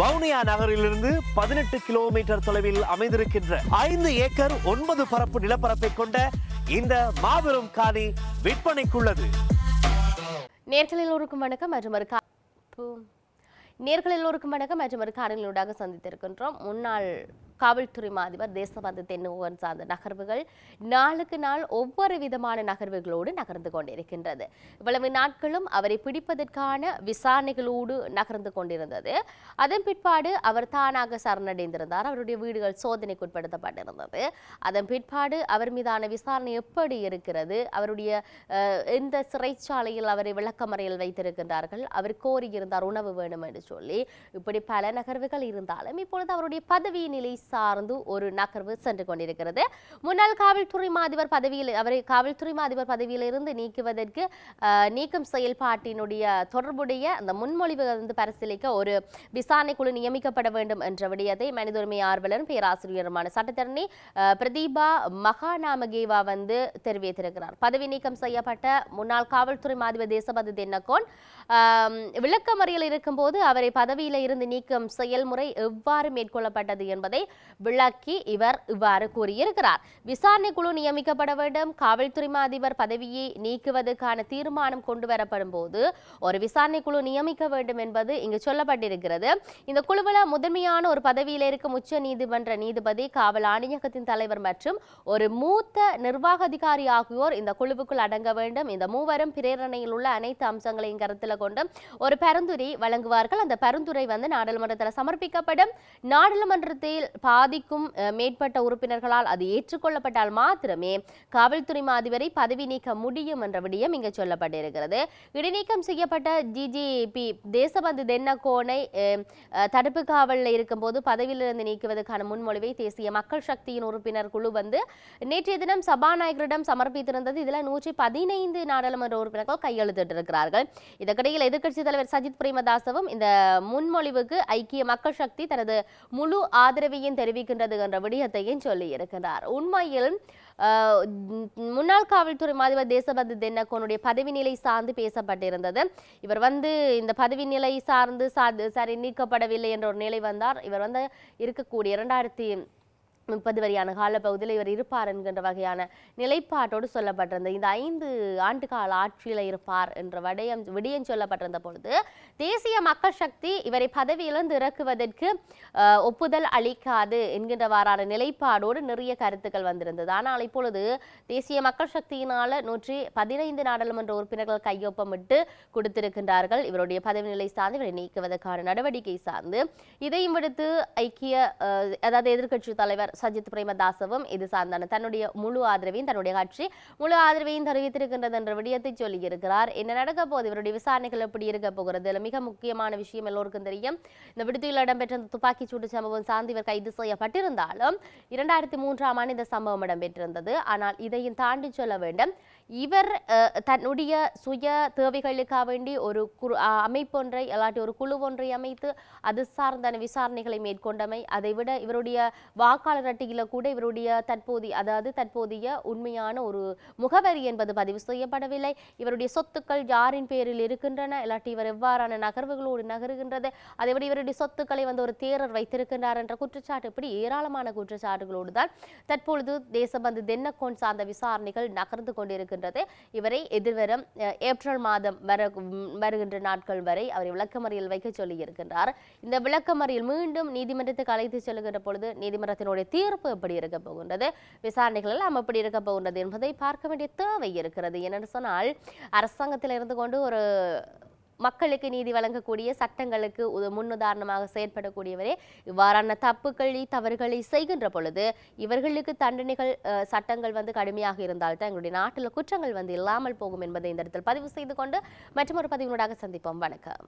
வவுனியா நகரிலிருந்து பதினெட்டு கிலோமீட்டர் தொலைவில் அமைந்திருக்கின்ற ஐந்து ஏக்கர் ஒன்பது பரப்பு நிலப்பரப்பை கொண்ட இந்த மாபெரும் காணி விற்பனைக்குள்ளது. நேர்கள் எல்லோருக்கும் வணக்கம். மற்றும் ஒரு கா- நேர்கள் எல்லோருக்கும் வணக்கம். மற்றும் ஒரு காணொலியூடாக சந்தித்திருக்கின்றோம். முன்னாள் காவல்துறை மாதிபர் தேசபந்து தென்னுவன் சார்ந்த நகர்வுகள் நாளுக்கு நாள் ஒவ்வொரு விதமான நகர்வுகளோடு நகர்ந்து கொண்டிருக்கின்றது. இவ்வளவு நாட்களும் அவரை பிடிப்பதற்கான விசாரணைகளோடு நகர்ந்து கொண்டிருந்தது. அதன் பிற்பாடு அவர் தானாக சரணடைந்திருந்தார். அவருடைய வீடுகள் சோதனைக்குட்படுத்தப்பட்டிருந்தது அதன் பிற்பாடு அவர் மீதான விசாரணை எப்படி இருக்கிறது? அவருடைய இந்த சிறைச்சாலையில் அவரை விளக்கமறையில் வைத்திருக்கின்றார்கள்? அவர் கோரியிருந்தார் உணவு வேணும் என்று சொல்லி. இப்படி பல நகர்வுகள் இருந்தாலும் இப்பொழுது அவருடைய பதவி நிலை சார்ந்து ஒரு நகர்வு சென்று கொண்டிருக்கிறது. முன்னாள் காவல்துறை மாதிபர் பதவியில் அவரை காவல்துறை மாதிபர் பதவியிலிருந்து நீக்குவதற்கு நீக்கும் செயல்பாட்டினுடைய தொடர்புடைய அந்த முன்மொழிவு வந்து பரிசீலிக்க ஒரு விசாரணை குழு நியமிக்கப்பட வேண்டும் என்ற விடயத்தை மனித உரிமை ஆர்வலரும் பேராசிரியருமான சட்டத்தரணி பிரதீபா மகாநாமகேவா வந்து தெரிவித்திருக்கிறார். பதவி நீக்கம் செய்யப்பட்ட முன்னாள் காவல்துறை மாதிபர் தேசபந்து தென்னகோன் ஆம், விளக்கமறியல் இருக்கும்போது அவரை பதவியில இருந்து நீக்கும் செயல்முறை எவ்வாறு மேற்கொள்ளப்பட்டது என்பதை விளக்கி இவர் இவ்வாறு கூறியிருக்கிறார். விசாரணை குழு நியமிக்கப்பட வேண்டும். காவல்துறை அதிபர் பதவியை நீக்குவதற்கான தீர்மானம் கொண்டு வரப்படும் போது ஒரு விசாரணை குழு நியமிக்க வேண்டும் என்பது இங்கு சொல்லப்பட்டிருக்கிறது. இந்த குழுவில் முதன்மையான ஒரு பதவியில் இருக்கும் உச்ச நீதிமன்ற நீதிபதி காவல் ஆணையகத்தின் தலைவர் மற்றும் ஒரு மூத்த நிர்வாக அதிகாரி ஆகியோர் இந்த குழுவுக்குள் அடங்க வேண்டும். இந்த மூவரும் பிரேரணையில் உள்ள அனைத்து அம்சங்களையும் கருத்தில் கொண்டு ஒரு பரிந்துரை வழங்குவார்கள். அந்த பரிந்துரை வந்து நாடாளுமன்றத்தில் சமர்ப்பிக்கப்படும். நாடாளுமன்றத்தில் பாதிக்கும் மேற்பட்ட உறுப்பினர்களால் அது ஏற்றுக்கொள்ளப்பட்டால் மாத்திரமே காவல்துறை மாதிபரை பதவி நீக்க முடியும் என்ற விடயம் இங்கு சொல்லப்பட்டிருக்கிறது. இடைநீக்கம் செய்யப்பட்ட ஜிஜிபி தேசபந்து தென்னக்கோனை தடுப்பு காவலில் இருக்கும்போது பதவியிலிருந்து நீக்குவதற்கான முன்மொழிவை தேசிய மக்கள் சக்தியின் உறுப்பினர் குழு வந்து நேற்றைய தினம் சபாநாயகரிடம் சமர்ப்பித்திருந்தது. இதில் நூற்றி பதினைந்து நாடாளுமன்ற உறுப்பினர்கள் கையெழுத்திட்டிருக்கிறார்கள். இதற்கிடையில் எதிர்க்கட்சித் தலைவர் சஜித் பிரேமதாசவும் இந்த முன்மொழிவுக்கு ஐக்கிய மக்கள் சக்தி தனது முழு ஆதரவையும் தெரிவிக்கின்றது என்ற விடயத்தையும் சொல்லி இருக்கின்றார் உண்மையில் முன்னாள் காவல்துறை மாதிபர் தேசபந்து தென்னக்கோனுடைய பதவி நிலை சார்ந்து பேசப்பட்டிருந்தது. இவர் வந்து இந்த பதவி நிலை சார்ந்து சார்ந்து சரி நீக்கப்படவில்லை என்ற ஒரு நிலை வந்தார். இவர் வந்து இருக்கக்கூடிய இரண்டாயிரத்தி முப்பது வரையான காலப்பகுதியில் இவர் இருப்பார் என்கின்ற வகையான நிலைப்பாட்டோடு சொல்லப்பட்டிருந்த இந்த ஐந்து ஆண்டு கால ஆட்சியில் இருப்பார் என்ற விடயம் விடயம் சொல்லப்பட்டிருந்த பொழுது தேசிய மக்கள் சக்தி இவரை பதவியிலிருந்து இறக்குவதற்கு ஒப்புதல் அளிக்காது என்கின்றவாறான நிலைப்பாடோடு நிறைய கருத்துக்கள் வந்திருந்தது. ஆனால் இப்பொழுது தேசிய மக்கள் சக்தியினால் நூற்றி பதினைந்து நாடாளுமன்ற உறுப்பினர்கள் கையொப்பமிட்டு கொடுத்திருக்கின்றார்கள். இவருடைய பதவி நிலை சார்ந்து இவரை நீக்குவதற்கான நடவடிக்கை சார்ந்து இதையும் விடுத்து ஐக்கிய அதாவது எதிர்க்கட்சி தலைவர் சஜித் பிரேமதாசவும் இது சார்ந்தான தன்னுடைய முழு ஆதரவையும் தன்னுடைய கட்சி முழு ஆதரவையும் தெரிவித்திருக்கின்றது என்ற விடயத்தை சொல்லியிருக்கிறார். என்ன நடக்க போது இவருடைய விசாரணைகள் எப்படி இருக்க போகிறது? இதுல மிக முக்கியமான விஷயம் எல்லோருக்கும் தெரியும். இந்த விடுதியில் இடம்பெற்ற இந்த துப்பாக்கிச் சூட்டு சம்பவம் சார்ந்து இவர் கைது செய்யப்பட்டிருந்தாலும் இரண்டாயிரத்தி மூன்றாம் ஆண்டு இந்த சம்பவம் இடம்பெற்றிருந்தது. ஆனால் இதையும் தாண்டி சொல்ல வேண்டும். இவர் தன்னுடைய சுய தேவைகளுக்காக வேண்டி ஒரு குரு அமைப்பொன்றை அல்லாட்டி ஒரு குழு ஒன்றை அமைத்து அது சார்ந்தான விசாரணைகளை மேற்கொண்டமை அதை விட இவருடைய வாக்காளர் அட்டையில் கூட இவருடைய தற்போதைய அதாவது தற்போதைய உண்மையான ஒரு முகவரி என்பது பதிவு செய்யப்படவில்லை. இவருடைய சொத்துக்கள் யாரின் பேரில் இருக்கின்றன இல்லாட்டி இவர் எவ்வாறான நகர்வுகளோடு நகருகின்றது அதை விட இவருடைய சொத்துக்களை வந்து ஒரு தேரர் வைத்திருக்கின்றார் என்ற குற்றச்சாட்டு இப்படி ஏராளமான குற்றச்சாட்டுகளோடு தான் தற்பொழுது தேசபந்து தென்னக்கோன் சார்ந்த விசாரணைகள் நகர்ந்து கொண்டிருக்கின்றது. இவரை எதிர்வரும் ஏப்ரல் மாதம் வர வருகின்ற நாட்கள் வரை அவரை விளக்கமறியல் வைக்க சொல்லியிருக்கின்றார். இந்த விளக்கமறியல் மீண்டும் நீதிமன்றத்துக்கு அழைத்து செல்கின்ற பொழுது நீதிமன்றத்தினுடைய தீர்ப்பு எப்படி இருக்க போகின்றது? விசாரணைகள் எல்லாம் எப்படி இருக்க போகின்றது என்பதை பார்க்க வேண்டிய தேவை இருக்கிறது. என்னென்னு சொன்னால் அரசாங்கத்தில் இருந்து கொண்டு ஒரு மக்களுக்கு நீதி வழங்கக்கூடிய சட்டங்களுக்கு உத- முன்னுதாரணமாக செயற்படக்கூடியவரே இவ்வாறான தப்புக்களை தவறுகளை செய்கின்ற பொழுது இவர்களுக்கு தண்டனைகள் சட்டங்கள் வந்து கடுமையாக இருந்தால் தான் எங்களுடைய நாட்டில் குற்றங்கள் வந்து இல்லாமல் போகும் என்பதை இந்த இடத்தில் பதிவு செய்து கொண்டு மற்றொரு பதிவினூடாக சந்திப்போம். வணக்கம்.